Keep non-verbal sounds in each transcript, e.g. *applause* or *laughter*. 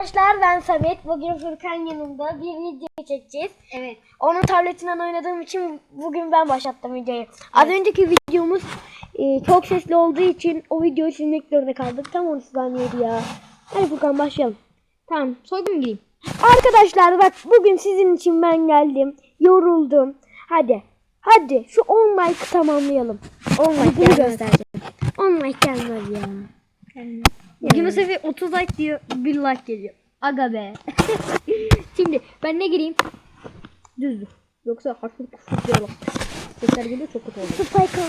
Arkadaşlar ben Samet. Bugün Furkan yanımda bir video çekeceğiz. Evet. Onun tabletinden oynadığım için bugün ben başlattım videoyu. Az önceki videomuz e, çok sesli olduğu için o videoyu silmek zorunda kaldık. Tam 10 saniyeydi ya. Hadi Furkan başlayalım. Tamam. Soygun gireyim? Arkadaşlar bak bugün sizin için ben geldim. Yoruldum. Hadi. Hadi şu 10 like tamamlayalım. 10 like göstereceğim. 10 like gelmez ya. Bugün bu sefer 30 like diyor. 1 like geliyor. Aga be. *laughs* Şimdi ben ne gireyim? Düzdür. Yoksa harfli kufur bak. Sesler geliyor çok kötü oldu. Spike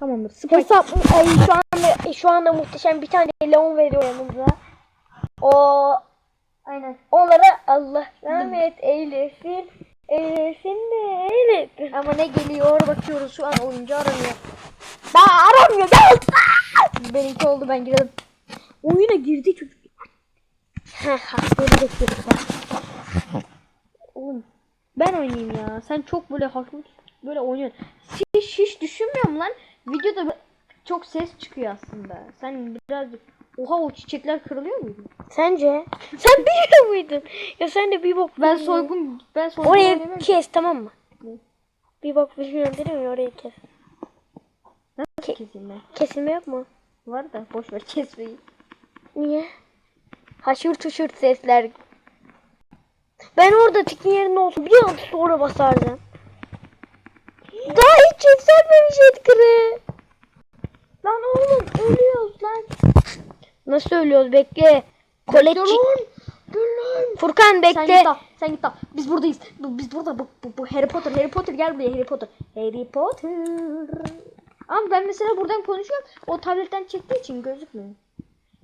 Tamamdır. Spike. Hesap ay, şu anda şu anda muhteşem bir tane Leon veriyor yanımıza. O aynen. Onlara Allah rahmet eylesin. Eylesin de eylesin. Ama ne geliyor bakıyoruz şu an oyuncu aranıyor. Daha aramıyor. Daha. Benimki oldu ben girdim. Oyuna girdi çocuk. Görecek çocuklar. Oğlum ben oynayayım ya. Sen çok böyle hafif böyle oynuyorsun. Hiç, hiç düşünmüyorum lan. Videoda çok ses çıkıyor aslında. Sen birazcık Oha o çiçekler kırılıyor muydu? Sence? *laughs* Sen biliyor muydun? Ya sen de bir bok Ben soygun ben soygun oynamıyorum. kes tamam mı? Ne? Bir bok bilmiyorum dedim ya orayı kes. Nasıl keseyim ben? Kesilme yok mu? Var da boş ver kesmeyi. Niye? Haşır tuşur sesler. Ben orada tikin yerinde olsun bir an sonra basardım. Daha hiç yükselmemiş Edgar'ı. Lan oğlum ölüyoruz lan. Nasıl ölüyoruz bekle. Kolet Dur lan. Dur lan. Furkan Sen bekle. git al. Sen git al. Biz buradayız. Bu- Biz burada. Bu, bu, bu Harry Potter. Harry Potter gel buraya Harry Potter. Harry Potter. Ama ben mesela buradan konuşuyorum. O tabletten çektiği için gözükmüyor.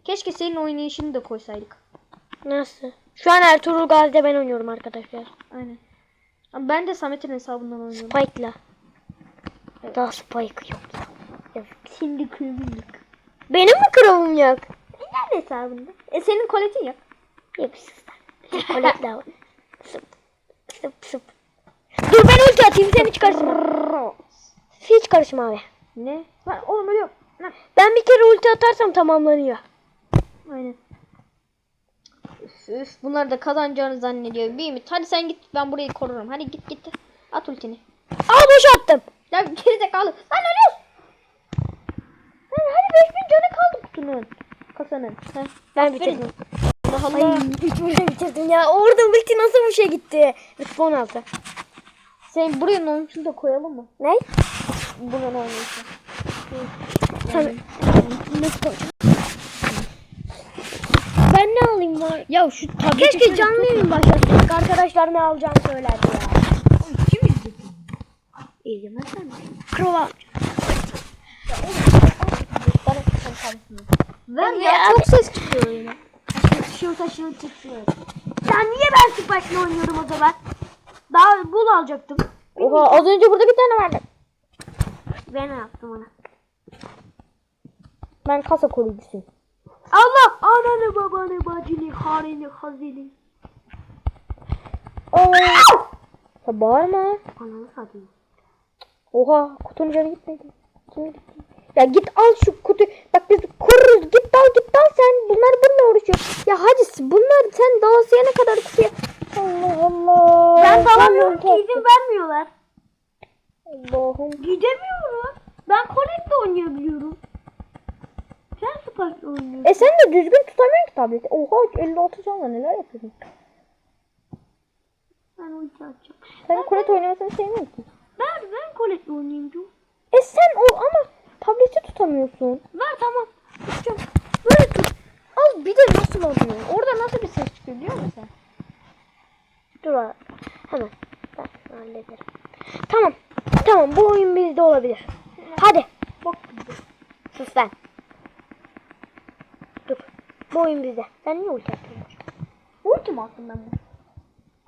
Keşke senin oynayışını da koysaydık. Nasıl? Şu an Ertuğrul Gazi'de ben oynuyorum arkadaşlar. Aynen. Ama ben de Samet'in hesabından oynuyorum. Spike'la. Daha Spike yok ya. Yazık. Şimdi kırmızılık. Benim mi krovum yok? Nerede hesabında? E senin koletin yok. Hepsi sen. Koletle var. Sıp. Sıp sıp. Dur ben ulti atayım sen hiç karışma. Hiç karışma abi. Ne? Lan oğlum ölüyorum. Lan. Ben bir kere ulti atarsam tamamlanıyor. Aynen. Üf, üf, bunlar da kazanacağını zannediyor. Bir mi? Hadi sen git ben burayı korurum. Hadi git git. At ultini. Aa boş attım. Ya gerizekalı. Lan ölüyoruz. Lan hadi 5000 canı kaldı kutunun. Kasanın. Heh. Ben bitirdim. Allah Ay Allah. hiç burada bitirdim ya. Orada ulti nasıl bu şey gitti? Rıtbı 16. Sen buraya oyuncunu da koyalım mı? Ne? Bunun oynayışı. Sen nasıl koydun? Ben ne alayım var? Ya şu tableti Keşke canlı yayın başlatsak. Arkadaşlar ne alacağını söylerdi ya. Kim izleyecek? İzlemezsen mi? Krova. Bana. Ver Ya ya, çok ses çıkıyor yine. Taşıyor taşıyor çıkıyor. Sen niye ben Spike'le oynuyorum o zaman? Daha bul alacaktım. Oha az önce burada bir tane vardı. Ben ne yaptım ona? Ben kasa koruyucusuyum. Allah! Ananı babanı bacını hareni hazini. Ya bağırma. Ananı satayım. Oha kutunun canı gitmedi. Kim gitti? Ya git al şu kutu. Bak biz koruruz. Git al git al sen. Bunlar bununla uğraşıyor. Ya hadi bunlar sen dağısıyana kadar kutuya. Allah Allah. Ben dalamıyorum ki izin vermiyorlar. Allah'ım. Gidemiyorum. Ben Colette'le oynayabiliyorum. Sen Spike'le oynuyorsun. E sen de düzgün tutamıyorsun ki tableti. Oha 56 canla neler yapıyorsun? Ben ulti atacağım. Sen kulet oynamasını sevmiyor musun? Ben, ben Colette'le oynayayım diyorum. E sen o ama tableti tutamıyorsun. Ver tamam. Tutacağım. Böyle tut. Al bir de nasıl oluyor? Orada nasıl bir ses çıkıyor biliyor musun? Dur abi. Hemen. Ben hallederim. Tamam. Tamam bu oyun bizde olabilir. Hadi. Bak Sus lan. Bu oyun bizde. Sen niye ulti attın? Ulti mi attım ben bunu?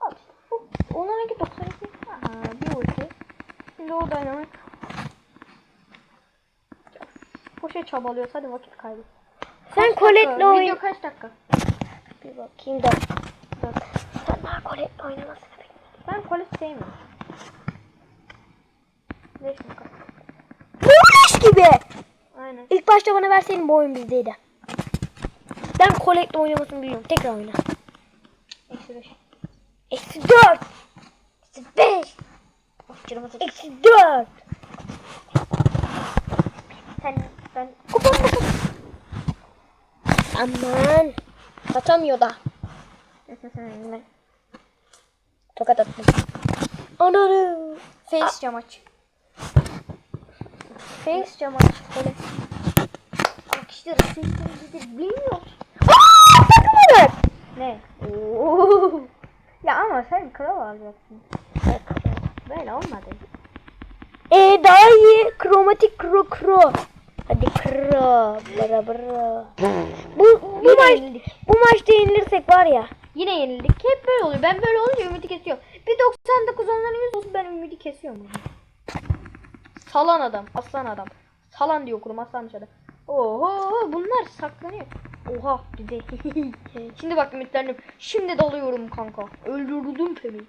Al işte. Hop. Onlarınki 92. Aha bir ulti. Şimdi o dynamite. Boşa çabalıyoruz. Hadi vakit kaybı. Sen Colette'le oyun. Video kaç dakika? Bir bakayım da. Bak. Sen daha Colette'le oynamasını bekle. Ben Colette sevmiyorum. Beş dakika. Bu gibi. Aynen. İlk başta bana verseydin bu oyun bizdeydi. Ben Colette'le oynamasını biliyorum. Tekrar oyna. Eksi beş. Eksi dört. Eksi beş. Of canım atın. Eksi dört. Sen ben Kupon kupon. Aman. Atamıyor da. Tokat attım. Ananı. Face cam aç. Face cam aç. Böyle. Arkadaşlar sesini bilmiyor. Takamadım. Ne? Oo. ya ama sen kral alacaksın. Böyle olmadı. Ee daha iyi. Kromatik kro kro. Hadi kro. Bra bra. Bu, bu Yine maç yenildik. bu maçta yenilirsek var ya. Yine yenildik. Hep böyle oluyor. Ben böyle olunca ümidi kesiyorum. Bir 99 onların 100 olsun ben ümidi kesiyorum. Salan adam. Aslan adam. Salan diyor kurum aslanmış adam. Oho bunlar saklanıyor. Oha de. *laughs* Şimdi bak ümitlendim. Şimdi dalıyorum kanka. Öldürdüm.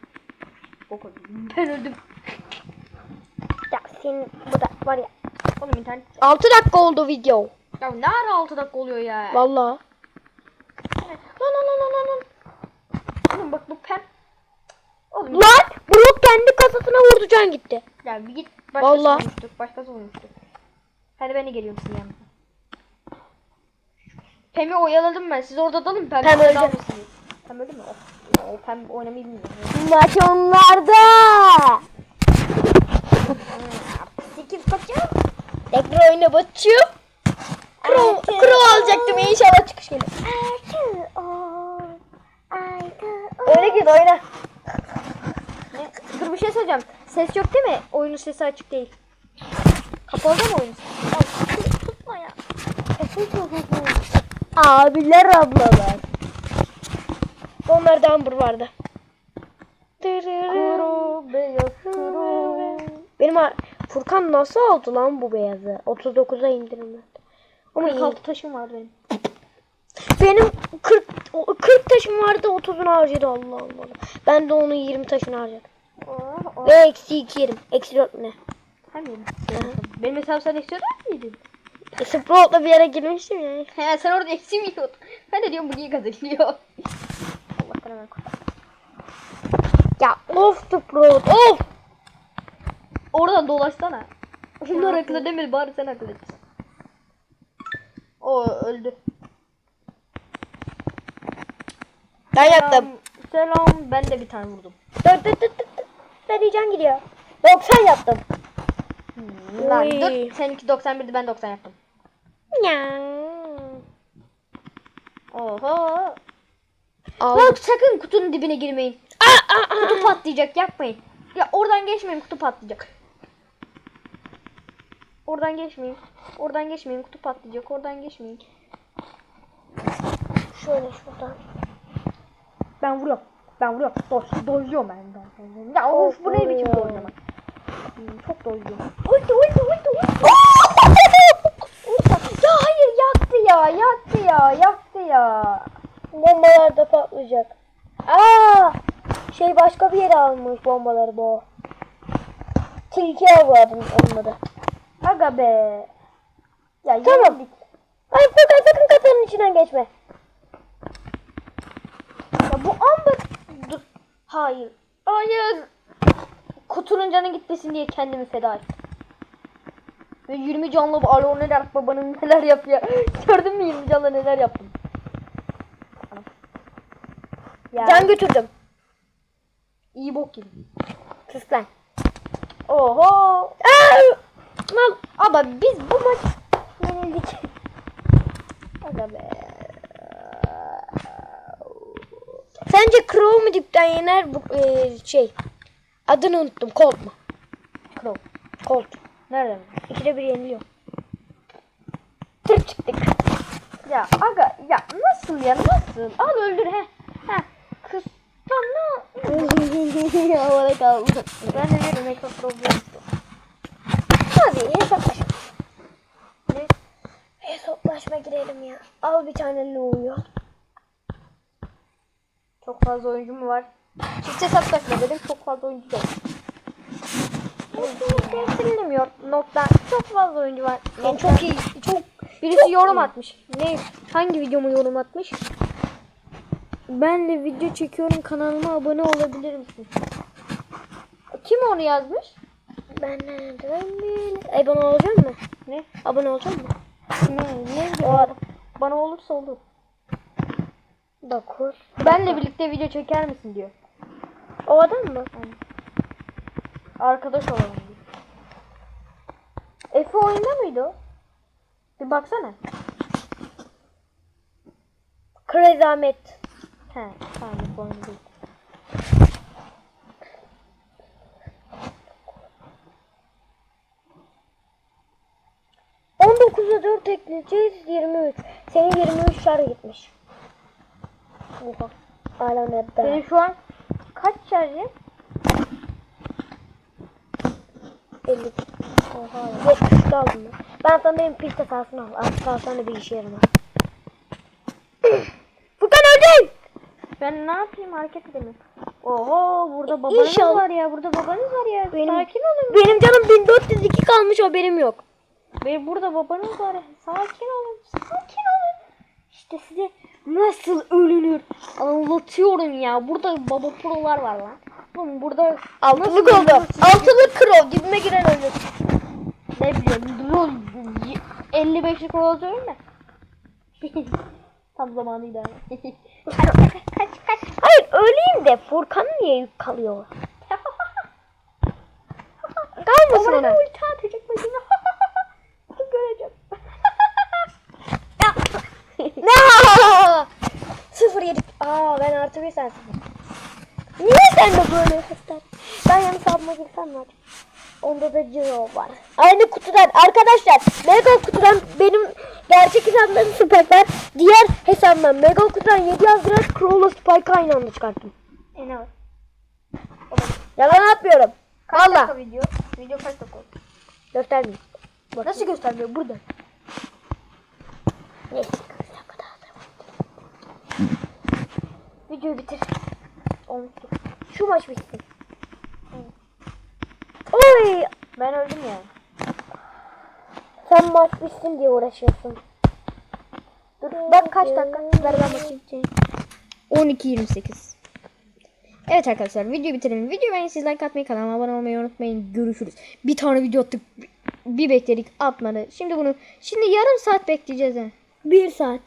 O kadar. Ben öldüm. Ya senin bu da var ya. Oğlum internet. 6 dakika oldu video. Ya ne ara 6 dakika oluyor ya? Vallahi. Lan lan lan lan lan. Oğlum bak bu pem. Oğlum Lan Brock kendi kasasına vurdu can gitti. ya bir git başkası Vallahi. olmuştuk. Başkası olmuştuk. Hadi ben de geliyorum sizin yanınıza. Pem'i oyaladım ben. Siz orada dalın. Pem, Pem öldü. Pem öldü mü? Ya, o Pem oynamayı bilmiyor. Maç onlarda. 8 kaçıyor. Tekrar oyna batıyor. Kro, kro alacaktım inşallah çıkış gelir. Öyle git oyna. Dur bir şey söyleyeceğim. Ses yok değil mi? Oyunun sesi açık değil. Kapalı mi oyunun sesi? Ya, tutma ya. Abiler ablalar. Onlarda Amber vardı. Benim Furkan nasıl aldı lan bu beyazı? 39'a indirimler. Ama iyi. 46 taşım var benim. Benim 40 o- 40 taşım vardı 30'unu harcadı Allah Allah. Ben de onun 20 taşını harcadım. Oh, oh. Ve eksi 2 yerim. Eksi 4 ne? Yedim. Benim hesabı sen eksi öder miydin? E, Sprout'la bir yere girmiştim ya. He sen orada eksi mi yiyordun? Ben de diyorum bu niye kazanıyor? Allah'tan hemen. Ya of Sprout of. Oradan dolaşsana. Onlar akıllı demedi bari sen akıllı etsin. O öldü. Ben yaptım. Selam. Ben de bir tane vurdum. Dur dur dur dur. Ben diyeceğim gidiyor. 90 yaptım. Lan Oy. dur. Seninki 91'di ben 90 yaptım. Ya. Oho. Aldım. Bak sakın kutunun dibine girmeyin. Aa, aa, aa. Kutu patlayacak yapmayın. Ya oradan geçmeyin kutu patlayacak. Oradan geçmeyin. Oradan geçmeyin kutu patlayacak. Oradan geçmeyin. Şöyle şuradan. Ben vuruyorum. Ben vuruyorum. Doş, dojluyorum ben. ben. Ya of bu ne biçim dojlama. Hmm, Çok dojluyorum. Ulti ulti ulti ulti. ya hayır yaktı ya yaktı ya yaktı ya. Bombalar da patlayacak. Aa! Şey başka bir yere almış bombaları bu. Tilki onun adı. Aga be. Ya Tamam. yenildik. Ay Furkan sakın katanın içinden geçme. Ya bu anda dur. Hayır. Hayır. Kutunun canı gitmesin diye kendimi feda ettim. Ve 20 canlı alo neler babanın neler yapıyor. *laughs* Gördün mü 20 canlı neler yaptım. Ya Can götürdüm. iyi bok gibi. Sus lan. Oho. Mal. Ama biz bu maç yenildik. Aga be. Sence Crow mu dipten yener bu e, şey? Adını unuttum. Colt mu? Crow. Colt. Nerede? İkide bir yeniliyor. Tır çıktık. Ya aga ya nasıl ya nasıl? Al öldür he. He. Kız. Tam ne? *laughs* Havada kaldı. Ben de veririm ekran problemi. Hadi hesaplaşma. Ne? Hesaplaşma girelim ya. Al bir tane Lu'yu. Çok fazla oyuncu mu var? Çift hesaplaşma dedim çok fazla oyuncu. Kesinlikle siliniyor. Nokta. Çok fazla oyuncu var. Yani çok iyi, çok Birisi Çok yorum iyi. atmış. Ne? Hangi videomu yorum atmış? Ben de video çekiyorum kanalıma abone olabilir misin? Kim onu yazmış? Ben nereden bileyim? Abone olacak mı? Ne? Abone olacak mı? Ne? Ne? O adam. Bana olursa olur. Dokuz. Benle birlikte video çeker misin diyor. O adam mı? Arkadaş olalım. Efe oyunda mıydı o? Bir baksana. Crazy Ahmet. He, tamam Efe oyunda değil. Dört ekleyeceğiz. 23. Senin 23 şarj gitmiş. Oha. Alamette. Senin şu an kaç şarjın? 50. Oha. 70 aldım ben. Ben sana benim pil tasarrufunu al. Artık alsan da bir işe yaramaz. *clears throat* Furkan öldün. Ben ne yapayım hareket edemiyorum. Oho burada babanız İnşallah. var ya. Burada babanız var ya. Benim- Sakin olun. Benim canım 1402 kalmış haberim yok. Benim burada babanız var ya. Sakin olun. Sakin olun. İşte size nasıl ölünür anlatıyorum ya. Burada baba prolar var lan. Oğlum burada Altılık oldu. Altılık kro. Dibime giren ölür. Ne biliyorum. Rol 55'lik rol söyleme. Tam zamanıydı kaç kaç kaç. Hayır öleyim de Furkan niye yük kalıyor? *laughs* Kalmasın Ona ona. ulti atacak başına. *laughs* Göreceğim. *laughs* Ne? Sıfır yedik. Aa ben artı bir sen sıfır. Niye sen de böyle göster? Ben yanlış hesabıma girsem? Onda da Ciro var. Aynı kutudan arkadaşlar Mega kutudan benim gerçek hesabımda Spike var. Diğer hesabımdan Mega kutudan 7 yazdırarak Crow'la Spike'ı aynı anda çıkarttım. E ne var? Yalan atmıyorum. Kaç Valla. dakika video? Video kaç dakika oldu? Göstermeyeyim. Bak. Nasıl göstermiyor? Burada. Neyse. Videoyu bitir. Olmuştu. Şu maç bitsin. Oy! Ben öldüm ya. Sen maç bitsin diye uğraşıyorsun. Dur bak kaç dakika? Ver ben bakayım. 12.28 Evet arkadaşlar videoyu bitirelim. Video beğenip siz like atmayı kanalıma abone olmayı unutmayın. Görüşürüz. Bir tane video attık. Bir bekledik atmadı. Şimdi bunu şimdi yarım saat bekleyeceğiz ha. Bir saat.